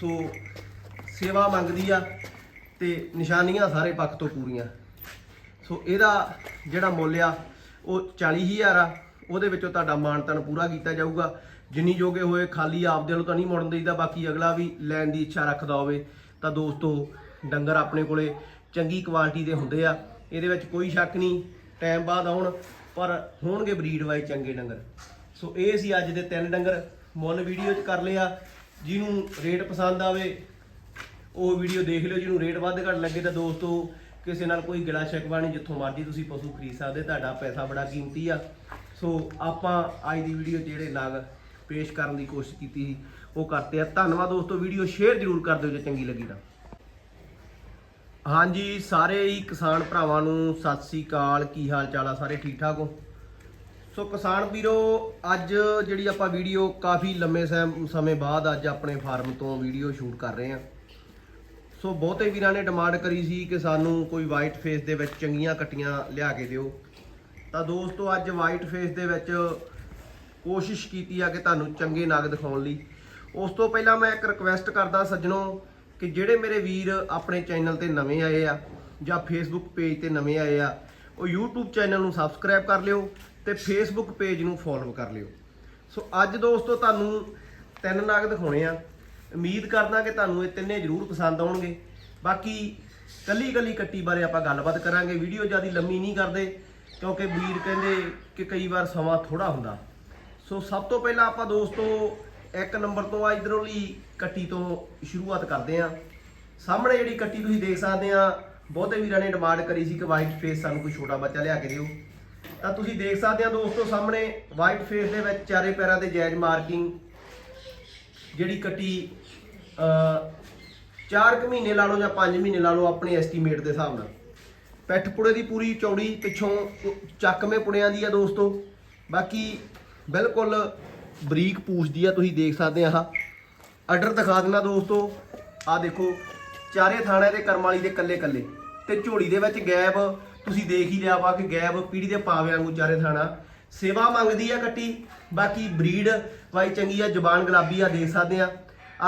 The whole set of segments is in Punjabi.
ਸੋ ਸੇਵਾ ਮੰਗਦੀ ਆ ਤੇ ਨਿਸ਼ਾਨੀਆਂ ਸਾਰੇ ਪੱਖ ਤੋਂ ਪੂਰੀਆਂ। ਸੋ ਇਹਦਾ ਜਿਹੜਾ ਮੁੱਲ ਆ, ਉਹ 40000 ਆ। ਉਹਦੇ ਵਿੱਚੋਂ ਤੁਹਾਡਾ ਮਾਨਤਨ ਪੂਰਾ ਕੀਤਾ ਜਾਊਗਾ। ਜਿੰਨੀ ਜੋਗੇ ਹੋਏ ਖਾਲੀ ਆਪਦੇ ਵੱਲੋਂ ਤਾਂ ਨਹੀਂ ਮੁੜਨ ਦੇਈਦਾ, ਬਾਕੀ ਅਗਲਾ ਵੀ ਲੈਣ ਦੀ ਇੱਛਾ ਰੱਖਦਾ ਹੋਵੇ, ਤਾਂ ਦੋਸਤੋ ਡੰਗਰ ਆਪਣੇ ਕੋਲੇ ਚੰਗੀ ਕੁਆਲਿਟੀ ਦੇ ਹੁੰਦੇ ਆ। ਇਹਦੇ ਵਿੱਚ ਕੋਈ ਸ਼ੱਕ ਨਹੀਂ ਟਾਈਮ ਬਾਅਦ ਆਉਣ, ਪਰ ਹੋਣਗੇ ਬਰੀਡ ਵਾਈਜ਼ ਚੰਗੇ ਡੰਗਰ। ਸੋ ਇਹ ਸੀ ਅੱਜ ਦੇ ਤਿੰਨ ਡੰਗਰ। ਮੁੱਲ ਵੀਡੀਓ 'ਚ ਕਰ ਲਿਆ। ਜਿਹਨੂੰ ਰੇਟ ਪਸੰਦ ਆਵੇ, ਉਹ ਵੀਡੀਓ ਦੇਖ ਲਿਓ, ਜਿਹਨੂੰ ਰੇਟ ਵੱਧ ਘੱਟ ਲੱਗੇ ਤਾਂ ਦੋਸਤੋ, ਕਿਸੇ ਨਾਲ ਕੋਈ ਗਿਲਾ ਸ਼ਿਕਵਾ ਨਹੀਂ, ਜਿੱਥੋਂ ਮਰਜ਼ੀ ਤੁਸੀਂ ਪਸ਼ੂ ਖਰੀਦ ਸਕਦੇ, ਤੁਹਾਡਾ ਪੈਸਾ ਬੜਾ ਕੀਮਤੀ ਆ। ਸੋ ਆਪਾਂ ਅੱਜ ਦੀ ਵੀਡੀਓ ਜਿਹੜੇ ਨਗ ਪੇਸ਼ ਕਰਨ ਦੀ ਕੋਸ਼ਿਸ਼ ਕੀਤੀ ਸੀ, ਉਹ ਕਰਤੇ ਆ। ਧੰਨਵਾਦ ਦੋਸਤੋ ਵੀਡੀਓ ਸ਼ੇਅਰ ਜ਼ਰੂਰ ਕਰ ਦਿਓ ਜੇ ਚੰਗੀ ਲੱਗੀ ਤਾਂ। ਹਾਂਜੀ, ਸਾਰੇ ਹੀ ਕਿਸਾਨ ਭਰਾਵਾਂ ਨੂੰ ਸਤਿ ਸ੍ਰੀ ਅਕਾਲ, ਕੀ ਹਾਲ ਚਾਲ ਆ? ਸਾਰੇ ਠੀਕ ਠਾਕ ਹੋ? ਸੋ ਕਿਸਾਨ ਵੀਰੋ, ਅੱਜ ਜਿਹੜੀ ਆਪਾਂ ਵੀਡੀਓ ਕਾਫੀ ਲੰਮੇ ਸਮ- ਸਮੇਂ ਬਾਅਦ ਅੱਜ ਆਪਣੇ ਫਾਰਮ ਤੋਂ ਵੀਡੀਓ ਸ਼ੂਟ ਕਰ ਰਹੇ ਹਾਂ। ਸੋ ਬਹੁਤੇ ਵੀਰਾਂ ਨੇ ਡਿਮਾਂਡ ਕਰੀ ਸੀ ਕਿ ਸਾਨੂੰ ਕੋਈ ਵਾਈਟ ਫੇਸ ਦੇ ਵਿੱਚ ਚੰਗੀਆਂ ਕੱਟੀਆਂ ਲਿਆ ਕੇ ਦਿਓ। ਤਾਂ ਦੋਸਤੋ, ਅੱਜ ਵਾਈਟ ਫੇਸ ਦੇ ਵਿੱਚ ਕੋਸ਼ਿਸ਼ ਕੀਤੀ ਆ ਕਿ ਤੁਹਾਨੂੰ ਚੰਗੇ ਨਾਗ ਦਿਖਾਉਣ ਲਈ। ਉਸ ਤੋਂ ਪਹਿਲਾਂ ਮੈਂ ਇੱਕ ਰਿਕਵੈਸਟ ਕਰਦਾ ਸੱਜਣੋ ਕਿ ਜਿਹੜੇ ਮੇਰੇ ਵੀਰ ਆਪਣੇ ਚੈਨਲ ਤੇ ਨਵੇਂ ਆਏ ਆ ਜਾਂ ਫੇਸਬੁੱਕ ਪੇਜ ਤੇ ਨਵੇਂ ਆਏ ਆ, ਉਹ YouTube ਚੈਨਲ ਨੂੰ ਸਬਸਕ੍ਰਾਈਬ ਕਰ ਲਿਓ ਤੇ ਫੇਸਬੁੱਕ ਪੇਜ ਨੂੰ ਫੋਲੋ ਕਰ ਲਿਓ। ਸੋ ਅੱਜ ਦੋਸਤੋ, ਤੁਹਾਨੂੰ ਤਿੰਨ ਨਾਗ ਦਿਖਾਉਣੇ ਆ। ਉਮੀਦ ਕਰਦਾ ਕਿ ਤੁਹਾਨੂੰ ਇਹ ਤਿੰਨੇ ਜ਼ਰੂਰ ਪਸੰਦ ਆਉਣਗੇ। ਬਾਕੀ ਕੱਲੀ ਕੱਲੀ ਕੱਟੀ ਬਾਰੇ ਆਪਾਂ ਗੱਲਬਾਤ ਕਰਾਂਗੇ। ਵੀਡੀਓ ਜ਼ਿਆਦਾ ਲੰਮੀ ਨਹੀਂ ਕਰਦੇ, ਕਿਉਂਕਿ ਵੀਰ ਕਹਿੰਦੇ ਕਿ ਕਈ ਵਾਰ ਸਮਾਂ ਥੋੜਾ ਹੁੰਦਾ। ਸੋ ਸਭ ਤੋਂ ਪਹਿਲਾਂ ਆਪਾਂ ਦੋਸਤੋ, ਇੱਕ ਨੰਬਰ ਤੋਂ ਆ ਇਧਰੋਂਲੀ ਕੱਟੀ ਤੋਂ ਸ਼ੁਰੂਆਤ ਕਰਦੇ ਆਂ। ਸਾਹਮਣੇ ਜਿਹੜੀ ਕੱਟੀ ਤੁਸੀਂ ਦੇਖ ਸਕਦੇ ਆ, ਬਹੁਤੇ ਵੀਰਾਂ ਨੇ ਡਿਮਾਂਡ ਕਰੀ ਸੀ ਕਿ ਵਾਈਟ ਫੇਸ ਸਾਨੂੰ ਕੋਈ ਛੋਟਾ ਬੱਚਾ ਲਿਆ ਕੇ ਦਿਓ। ਤਾਂ ਤੁਸੀਂ ਦੇਖ ਸਕਦੇ ਆ ਦੋਸਤੋ ਸਾਹਮਣੇ ਵਾਈਟ ਫੇਸ ਦੇ ਵਿੱਚ ਚਾਰੇ ਪੈਰਾਂ ਦੇ ਜਾਇਜ਼ ਮਾਰਕਿੰਗ ਜਿਹੜੀ ਕੱਟੀ ਚਾਰ ਕੁ ਮਹੀਨੇ ਲਾ ਲਓ ਜਾਂ 5 ਮਹੀਨੇ ਲਾ ਲਓ ਆਪਣੇ ਐਸਟੀਮੇਟ ਦੇ ਹਿਸਾਬ ਨਾਲ। ਪੈਠ ਪੁੜੇ ਦੀ ਪੂਰੀ ਚੌੜੀ ਪਿੱਛੋਂ ਚੱਕਵੇਂ ਪੁੜਿਆਂ ਦੀ ਆ ਦੋਸਤੋ। ਬਾਕੀ ਬਿਲਕੁਲ ਬਰੀਕ ਪੂਛ ਦੀ ਆ, ਤੁਸੀਂ ਦੇਖ ਸਕਦੇ ਆ ਆਹ। ਆਰਡਰ ਦਿਖਾ ਦੇਣਾ ਦੋਸਤੋ। ਆ ਦੇਖੋ, ਚਾਰੇ ਥਾਣੇ ਦੇ ਕਰਮ ਵਾਲੀ ਦੇ ਕੱਲੇ ਕੱਲੇ ਤੇ ਝੋਲੀ ਦੇ ਵਿੱਚ ਗੈਪ ਤੁਸੀਂ ਦੇਖ ਹੀ ਲਿਆ ਵਾ ਕਿ ਗੈਬ ਪੀੜੀ ਦੇ ਪਾਵਿਆਂ ਵਾਂਗੂ ਚਾਰੇ ਥਾਣਾ। ਸੇਵਾ ਮੰਗਦੀ ਆ ਕੱਟੀ, ਬਾਕੀ ਬਰੀਡ ਵਾਈ ਚੰਗੀ ਆ, ਜ਼ਬਾਨ ਗੁਲਾਬੀ ਆ, ਦੇਖ ਸਕਦੇ ਆ।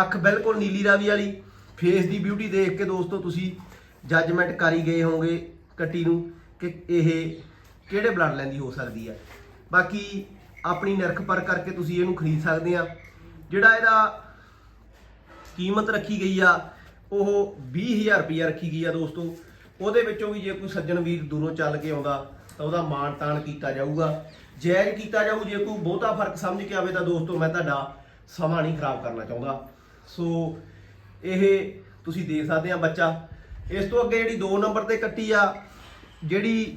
ਅੱਖ ਬਿਲਕੁਲ ਨੀਲੀ ਰਾਵੀ ਵਾਲੀ। ਫੇਸ ਦੀ ਬਿਊਟੀ ਦੇਖ ਕੇ ਦੋਸਤੋ, ਤੁਸੀਂ ਜੱਜਮੈਂਟ ਕਰੀ ਗਏ ਹੋਗੇ ਕੱਟੀ ਨੂੰ ਕਿ ਇਹ ਕਿਹੜੇ ਬਲੱਡ ਲੈਣ ਦੀ ਹੋ ਸਕਦੀ ਆ। ਬਾਕੀ ਆਪਣੀ ਨਿਰਖ ਪਰ ਕਰਕੇ ਤੁਸੀਂ ਇਹਨੂੰ ਖਰੀਦ ਸਕਦੇ ਆ। ਜਿਹੜਾ ਇਹਦਾ ਕੀਮਤ ਰੱਖੀ ਗਈ ਆ, ਉਹ 20000 ਰੁਪਇਆ ਰੱਖੀ ਗਈ ਆ ਦੋਸਤੋ। ਉਹਦੇ ਵਿੱਚੋਂ ਵੀ ਜੇ ਕੋਈ ਸੱਜਣ ਵੀਰ ਦੂਰੋਂ ਚੱਲ ਕੇ ਆਉਂਦਾ, ਤਾਂ ਉਹਦਾ ਮਾਣ ਤਾਣ ਕੀਤਾ ਜਾਊਗਾ। ਜਾਇਜ਼ ਕੀਤਾ ਜਾਊ, ਜੇ ਕੋਈ ਬਹੁਤਾ ਫ਼ਰਕ ਸਮਝ ਕੇ ਆਵੇ ਤਾਂ ਦੋਸਤੋ, ਮੈਂ ਤੁਹਾਡਾ ਸਮਾਂ ਨਹੀਂ ਖਰਾਬ ਕਰਨਾ ਚਾਹੁੰਦਾ। ਸੋ, ਇਹ ਤੁਸੀਂ ਦੇਖ ਸਕਦੇ ਆ ਬੱਚਾ। ਇਸ ਤੋਂ ਅੱਗੇ ਜਿਹੜੀ 2 ਨੰਬਰ ਤੇ ਕੱਟੀ ਆ, ਜਿਹੜੀ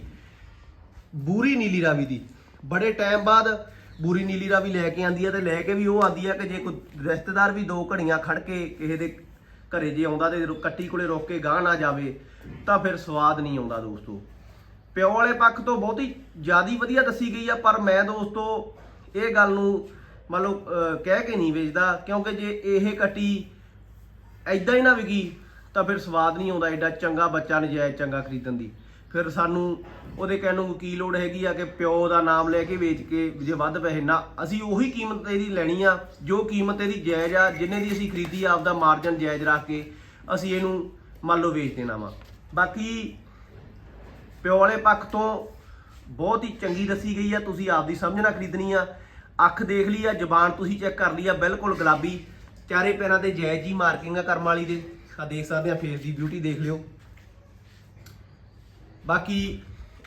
ਬੂਰੀ ਨੀਲੀ ਰਾਵੀ ਦੀ। ਬੜੇ ਟਾਈਮ ਬਾਅਦ ਬੂਰੀ ਨੀਲੀ ਰਾਵੀ ਲੈ ਕੇ ਆਂਦੀ ਆ ਤੇ ਲੈ ਕੇ ਵੀ ਉਹ ਆਂਦੀ ਆ ਕਿ ਜੇ ਕੋਈ ਰਿਸ਼ਤੇਦਾਰ ਵੀ ਦੋ ਘੜੀਆਂ ਖੜ ਕੇ ਕਿਸੇ ਦੇ ਘਰੇ ਜੇ ਆਉਂਦਾ ਤੇ ਰੁ- ਕੱਟੀ ਕੋਲੇ ਰੋਕ ਕੇ ਗਾਹ ਨਾ ਜਾਵੇ ਤਾਂ ਫਿਰ ਸਵਾਦ ਨਹੀਂ ਆਉਂਦਾ ਦੋਸਤੋ। ਪਿਓ ਵਾਲੇ ਪੱਖ ਤੋਂ ਬਹੁਤੀ ਜਿਆਦੀ ਵਧੀਆ ਦੱਸੀ ਗਈ ਆ ਪਰ ਮੈਂ ਦੋਸਤੋ ਇਹ ਗੱਲ ਨੂੰ ਮੰਨ ਲਓ ਅਹ, ਕਹਿ ਕੇ ਨਹੀਂ ਵੇਚਦਾ ਕਿਉਂਕਿ ਜੇ ਇਹ ਕੱਟੀ ਐਦਾਂ ਹੀ ਨਾ ਵਿਕੀ ਤਾਂ ਫਿਰ ਸਵਾਦ ਨਹੀਂ ਆਉਂਦਾ ਐਡਾ ਚੰਗਾ ਬੱਚਾ ਨਜਾਇਜ਼ ਚੰਗਾ ਖਰੀਦਣ ਦੀ। ਫਿਰ ਸਾਨੂੰ ਉਹਦੇ ਕਹਿਣ ਨੂੰ ਕੀ ਲੋੜ ਹੈਗੀ ਆ ਕਿ ਪਿਓ ਦਾ ਨਾਮ ਲੈ ਕੇ ਵੇਚ ਕੇ ਜੇ ਵੱਧ ਪੈਸੇ ਨਾ, ਅਸੀਂ ਉਹੀ ਕੀਮਤ ਇਹਦੀ ਲੈਣੀ ਆ, ਜੋ ਕੀਮਤ ਇਹਦੀ ਜਾਇਜ਼ ਆ, ਜਿੰਨੇ ਦੀ ਅਸੀਂ ਖਰੀਦੀ ਆ, ਆਪਦਾ ਮਾਰਜਨ ਜਾਇਜ਼ ਰੱਖ ਕੇ ਅਸੀਂ ਇਹਨੂੰ ਮੰਨ ਲਓ ਵੇਚ ਦੇਣਾ ਵਾ। ਬਾਕੀ ਪਿਓ ਵਾਲੇ ਪੱਖ ਤੋਂ ਬਹੁਤ ਹੀ ਚੰਗੀ ਦੱਸੀ ਗਈ ਆ, ਤੁਸੀਂ ਆਪਦੀ ਸਮਝ ਨਾਲ ਖਰੀਦਣੀ ਆ। ਅੱਖ ਦੇਖ ਲਈ ਆ, ਜ਼ਬਾਨ ਤੁਸੀਂ ਚੈੱਕ ਕਰ ਲਈ ਆ, ਬਿਲਕੁਲ ਗੁਲਾਬੀ। ਚਾਰੇ ਪੈਰਾਂ ਤੇ ਜਾਇਜ਼ ਜੀ ਮਾਰਕਿੰਗ ਆ ਕਰਮ ਵਾਲੀ ਦੇ। ਆ ਦੇਖ ਸਕਦੇ ਆ ਫੇਸ ਦੀ ਬਿਊਟੀ ਦੇਖ ਲਿਓ। ਬਾਕੀ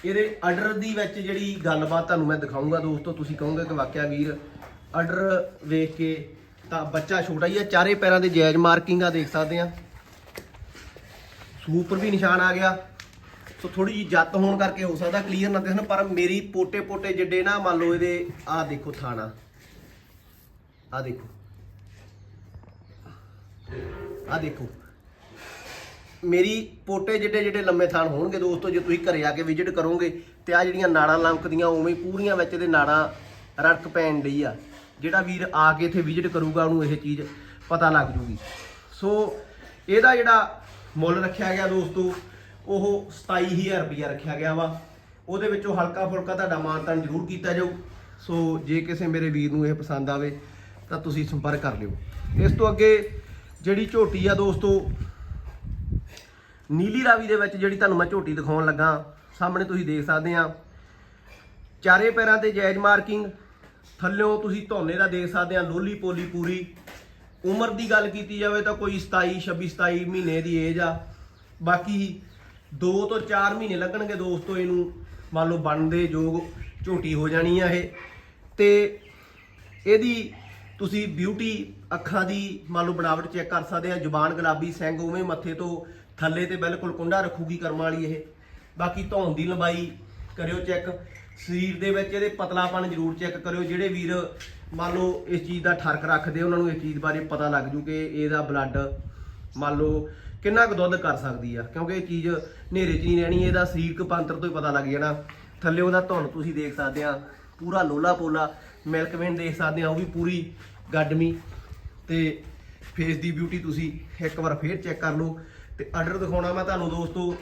ਇਹਦੇ ਆਰਡਰ ਦੀ ਵਿੱਚ ਜਿਹੜੀ ਗੱਲਬਾਤ ਤੁਹਾਨੂੰ ਮੈਂ ਦਿਖਾਉਂਗਾ ਦੋਸਤੋ, ਤੁਸੀਂ ਕਹੋਗੇ ਕਿ ਵਾਕਿਆ ਵੀਰ ਆਰਡਰ ਵੇਖ ਕੇ ਤਾਂ ਬੱਚਾ ਛੋਟਾ ਹੀ ਆ, ਚਾਰੇ ਪੈਰਾਂ ਦੇ ਜਾਇਜ਼ ਮਾਰਕਿੰਗ ਆ ਦੇਖ ਸਕਦੇ ਆ। ਸੂਪਰ ਵੀ ਨਿਸ਼ਾਨ ਆ ਗਿਆ। ਸੋ ਥੋੜੀ ਜਿਹੀ ਜੱਤ ਹੋਣ ਕਰਕੇ ਹੋ ਸਕਦਾ ਕਲੀਅਰ ਨਾ ਦਿਸਣ ਪਰ ਮੇਰੀ ਪੋਟੇ ਪੋਟੇ ਜਿੱਡੇ ਨਾ, ਮੰਨ ਲਓ ਇਹਦੇ, ਆਹ ਦੇਖੋ ਥਾਣਾ। ਆਹ ਦੇਖੋ। ਆਹ ਦੇਖੋ। ਮੇਰੀ ਪੋਟੇ ਜਿਹੜੇ ਜਿਹੜੇ ਲੰਮੇ ਥਾਣ ਹੋਣਗੇ ਦੋਸਤੋ, ਜੇ ਤੁਸੀਂ ਘਰੇ ਆ ਕੇ ਵਿਜ਼ਿਟ ਕਰੋਗੇ ਤੇ ਆ ਜਿਹੜੀਆਂ ਨਾੜਾਂ ਲੰਕਦੀਆਂ ਉਵੇਂ ਪੂਰੀਆਂ ਵਿੱਚ ਇਹਦੇ ਨਾੜਾਂ ਰੜਕ ਪੈਣ ਲਈ ਆ। ਜਿਹੜਾ ਵੀਰ ਆ ਕੇ ਇੱਥੇ ਵਿਜ਼ਿਟ ਕਰੂਗਾ, ਉਹਨੂੰ ਇਹ ਚੀਜ਼ ਪਤਾ ਲੱਗ ਜੂਗੀ। ਸੋ ਇਹਦਾ ਜਿਹੜਾ ਮੁੱਲ ਰੱਖਿਆ ਗਿਆ ਦੋਸਤੋ, ਉਹ 27000 ਰੁਪਇਆ ਰੱਖਿਆ ਗਿਆ ਵਾ। ਉਹਦੇ ਵਿੱਚੋਂ ਹਲਕਾ ਫੁਲਕਾ ਤੁਹਾਡਾ ਮਾਨਤਾਨ ਜ਼ਰੂਰ ਕੀਤਾ ਜਾਊ। ਸੋ ਜੇ ਕਿਸੇ ਮੇਰੇ ਵੀਰ ਨੂੰ ਇਹ ਪਸੰਦ ਆਵੇ, ਤਾਂ ਤੁਸੀਂ ਸੰਪਰਕ ਕਰ ਲਿਓ। ਇਸ ਤੋਂ ਅੱਗੇ ਜਿਹੜੀ ਝੋਟੀ ਆ ਦੋਸਤੋ ਨੀਲੀ ਰਾਵੀ ਦੇ ਵਿੱਚ ਜਿਹੜੀ ਤੁਹਾਨੂੰ ਮੈਂ ਝੋਟੀ ਦਿਖਾਉਣ ਲੱਗਾ, ਸਾਹਮਣੇ ਤੁਸੀਂ ਦੇਖ ਸਕਦੇ ਆ। ਚਾਰੇ ਪੈਰਾਂ ਤੇ ਜਾਇਜ਼ ਮਾਰਕਿੰਗ, ਥੱਲਿਓਂ ਤੁਸੀਂ ਧੋਨੇ ਦਾ ਦੇਖ ਸਕਦੇ ਆ, ਲੋਲੀ ਪੋਲੀ ਪੂਰੀ। ਉਮਰ ਦੀ ਗੱਲ ਕੀਤੀ ਜਾਵੇ ਤਾਂ ਕੋਈ 27 26 27 ਮਹੀਨੇ ਦੀ ਏਜ ਆ। ਬਾਕੀ 2 ਤੋਂ 4 ਮਹੀਨੇ ਲੱਗਣਗੇ ਦੋਸਤੋ ਇਹਨੂੰ, ਮੰਨ ਲਓ ਬਣਦੇ ਯੋਗ ਝੋਟੀ ਹੋ ਜਾਣੀ ਆ ਇਹ। ਤੇ ਇਹਦੀ ਤੁਸੀਂ ਬਿਊਟੀ ਅੱਖਾਂ ਦੀ, ਮੰਨ ਲਓ ਬਣਾਵਟ ਚੈੱਕ ਕਰ ਸਕਦੇ ਆ, ਜ਼ੁਬਾਨ ਗੁਲਾਬੀ ਸਿੰਘ ਉਵੇਂ ਮੱਥੇ ਤੋਂ ਥੱਲੇ ਤੇ ਬਿਲਕੁਲ ਕੁੰਡਾ ਰੱਖੂਗੀ ਕਰਮ ਵਾਲੀ ਇਹ। ਬਾਕੀ ਧੌਣ ਦੀ ਲੰਬਾਈ ਕਰਿਓ ਚੈੱਕ। ਸਰੀਰ ਦੇ ਵਿੱਚ ਇਹਦੇ ਪਤਲਾਪਨ ਜ਼ਰੂਰ ਚੈੱਕ ਕਰਿਓ। ਜਿਹੜੇ ਵੀਰ ਮੰਨ ਲਓ ਇਸ ਚੀਜ਼ ਦਾ ਠਰਕ ਰੱਖਦੇ, ਉਹਨਾਂ ਨੂੰ ਇਸ ਚੀਜ਼ ਬਾਰੇ ਪਤਾ ਲੱਗ ਜੂ ਕਿ ਇਹਦਾ ਬਲੱਡ ਮੰਨ ਲਓ ਕਿੰਨਾ ਕੁ ਦੁੱਧ ਕਰ ਸਕਦੀ ਆ। ਕਿਉਂਕਿ ਇਹ ਚੀਜ਼ ਹਨੇਰੇ 'ਚ ਨਹੀਂ ਰਹਿਣੀ, ਇਹਦਾ ਸਰੀਰਕ ਪੰਤਰ ਤੋਂ ਹੀ ਪਤਾ ਲੱਗ ਜਾਣਾ। ਥੱਲੇ ਉਹਦਾ ਧੁਨ ਤੁਸੀਂ ਦੇਖ ਸਕਦੇ ਆ, ਪੂਰਾ ਲੋਲਾ ਪੋਲਾ ਮਿਲਕ ਵੇਨ ਦੇਖ ਸਕਦੇ ਆ, ਉਹ ਵੀ ਪੂਰੀ ਗੱਡਮੀ। ਤੇ ਫੇਸ ਦੀ ਬਿਊਟੀ ਤੁਸੀਂ ਇੱਕ ਵਾਰ ਫੇਰ ਚੈੱਕ ਕਰ ਲਓ। ਤੇ ਆਰਡਰ ਦਿਖਾਉਣਾ ਮੈਂ ਤੁਹਾਨੂੰ ਦੋਸਤੋ,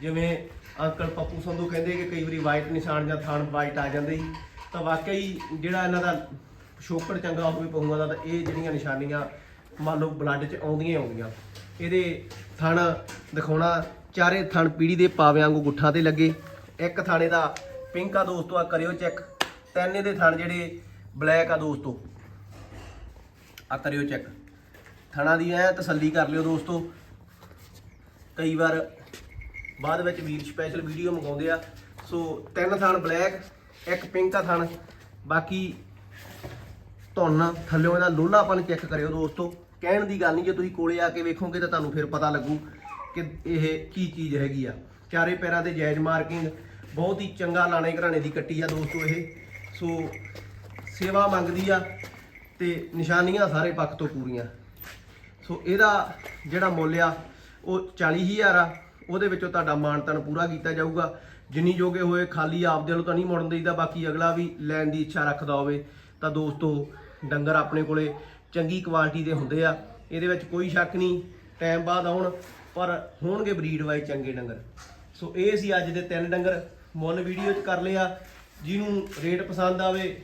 ਜਿਵੇਂ ਅੰਕਲ ਪੱਪੂ ਸੰਧੂ ਕਹਿੰਦੇ ਕਿ ਕਈ ਵਾਰੀ ਵਾਈਟ ਨਿਸ਼ਾਨ ਜਾਂ ਥਣ ਵਾਈਟ ਆ ਜਾਂਦੇ ਸੀ ਤਾਂ ਵਾਕਈ ਜਿਹੜਾ ਇਹਨਾਂ ਦਾ ਸ਼ੋਕੜ ਚੰਗਾ ਹੋਵੇ ਪਹੁੰਗਾ ਦਾ, ਤਾਂ ਇਹ ਜਿਹੜੀਆਂ ਨਿਸ਼ਾਨੀਆਂ ਮੰਨ ਲਓ ਬਲੱਡ 'ਚ ਆਉਂਦੀਆਂ ਹੀ ਆਉਂਦੀਆਂ। ਇਹਦੇ ਥਣ ਦਿਖਾਉਣਾ, ਚਾਰੇ ਥਣ ਪੀੜੀ ਦੇ ਪਾਵਿਆਂ ਵਾਂਗੂ ਗੁੱਠਾਂ ਤੇ ਲੱਗੇ। ਇੱਕ ਥਾਣੇ ਦਾ ਪਿੰਕ ਆ ਦੋਸਤੋ ਆ ਕਰਿਓ ਚੈੱਕ ਤਿੰਨੇ ਦੇ ਥਣ ਜਿਹੜੇ ਬਲੈਕ ਆ ਦੋਸਤੋ ਆ ਕਰਿਓ ਚੈੱਕ ਥਣਾ ਦੀ ਐ ਤਸੱਲੀ ਕਰ ਲਿਓ ਦੋਸਤੋ। ਕਈ ਵਾਰ ਬਾਅਦ ਵਿੱਚ ਵੀਰ ਸਪੈਸ਼ਲ ਵੀਡੀਓ ਮੰਗਾਉਂਦੇ ਆ। ਸੋ ਤਿੰਨ ਥਣ ਬਲੈਕ ਇੱਕ ਪਿੰਕ ਆ ਬਾਕੀ ਧੁੰਨ, ਥੱਲਿਓਂ ਇਹਦਾ ਲੋਲਾਪਨ ਚੈੱਕ ਕਰਿਓ ਦੋਸਤੋ। ਕਹਿਣ ਦੀ ਗੱਲ ਨਹੀਂ, ਜੇ ਤੁਸੀਂ ਕੋਲੇ ਆ ਕੇ ਵੇਖੋਗੇ ਤਾਂ ਤੁਹਾਨੂੰ ਫਿਰ ਪਤਾ ਲੱਗੂ ਕਿ ਇਹ ਕੀ ਚੀਜ਼ ਹੈਗੀ ਆ। ਚਾਰੇ ਪੈਰਾਂ ਤੇ ਜਾਇਜ਼ ਮਾਰਕਿੰਗ ਬਹੁਤ ਹੀ ਚੰਗਾ ਲਾਣੇ ਘਰਾਣੇ ਦੀ ਕੱਟੀ ਆ ਦੋਸਤੋ ਇਹ। ਸੋ ਸੇਵਾ ਮੰਗਦੀ ਆ ਤੇ ਨਿਸ਼ਾਨੀਆਂ ਸਾਰੇ ਪੱਖ ਤੋਂ ਪੂਰੀਆਂ। ਸੋ ਇਹਦਾ ਜਿਹੜਾ ਮੁੱਲ ਆ ਉਹ 40000 ਆ, ਉਹਦੇ ਵਿੱਚੋਂ ਤੁਹਾਡਾ ਮਾਨਤਨ ਪੂਰਾ ਕੀਤਾ ਜਾਊਗਾ। ਜਿੰਨੀ ਜੋਗੇ ਹੋਏ ਖਾਲੀ ਆਪਦੇ ਵੱਲੋਂ ਤਾਂ ਨਹੀਂ ਮੁੜਨ ਦੇਈਦਾ, ਬਾਕੀ ਅਗਲਾ ਵੀ ਲੈਣ ਦੀ ਇੱਛਾ ਰੱਖਦਾ ਹੋਵੇ, ਤਾਂ ਦੋਸਤੋ, ਡੰਗਰ ਆਪਣੇ ਕੋਲੇ ਚੰਗੀ ਕੁਆਲਿਟੀ ਦੇ ਹੁੰਦੇ ਆ। ਇਹਦੇ ਵਿੱਚ ਕੋਈ ਸ਼ੱਕ ਨਹੀਂ ਟਾਈਮ ਬਾਅਦ ਆਉਣ, ਪਰ ਹੋਣਗੇ ਬਰੀਡ ਵਾਈਜ਼ ਚੰਗੇ ਡੰਗਰ। ਸੋ ਇਹ ਸੀ ਅੱਜ ਦੇ ਤਿੰਨ ਡੰਗਰ। ਮੁੱਲ ਵੀਡੀਓ 'ਚ ਕਰ ਲਿਆ। ਜਿਹਨੂੰ ਰੇਟ ਪਸੰਦ ਆਵੇ,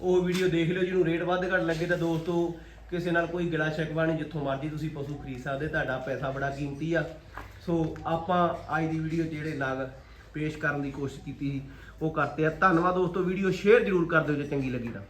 ਉਹ ਵੀਡੀਓ ਦੇਖ ਲਿਓ। ਜਿਹਨੂੰ ਰੇਟ ਵੱਧ ਘੱਟ ਲੱਗੇ ਤਾਂ ਦੋਸਤੋ ਕਿਸੇ ਨਾਲ ਕੋਈ ਗਿਲਾ ਸ਼ਿਕਵਾ ਨਹੀਂ, ਜਿੱਥੋਂ ਮਰਜ਼ੀ ਤੁਸੀਂ ਪਸ਼ੂ ਖਰੀਦ ਸਕਦੇ, ਤੁਹਾਡਾ ਪੈਸਾ ਬੜਾ ਕੀਮਤੀ ਆ। ਸੋ ਆਪਾਂ ਅੱਜ ਦੀ ਵੀਡੀਓ ਜਿਹੜੇ ਨਗ ਪੇਸ਼ ਕਰਨ ਦੀ ਕੋਸ਼ਿਸ਼ ਕੀਤੀ ਸੀ, ਉਹ ਕਰਤੇ ਆ। ਧੰਨਵਾਦ ਦੋਸਤੋ ਵੀਡੀਓ ਸ਼ੇਅਰ ਜ਼ਰੂਰ ਕਰ ਦਿਓ ਜੇ ਚੰਗੀ ਲੱਗੀ ਤਾਂ।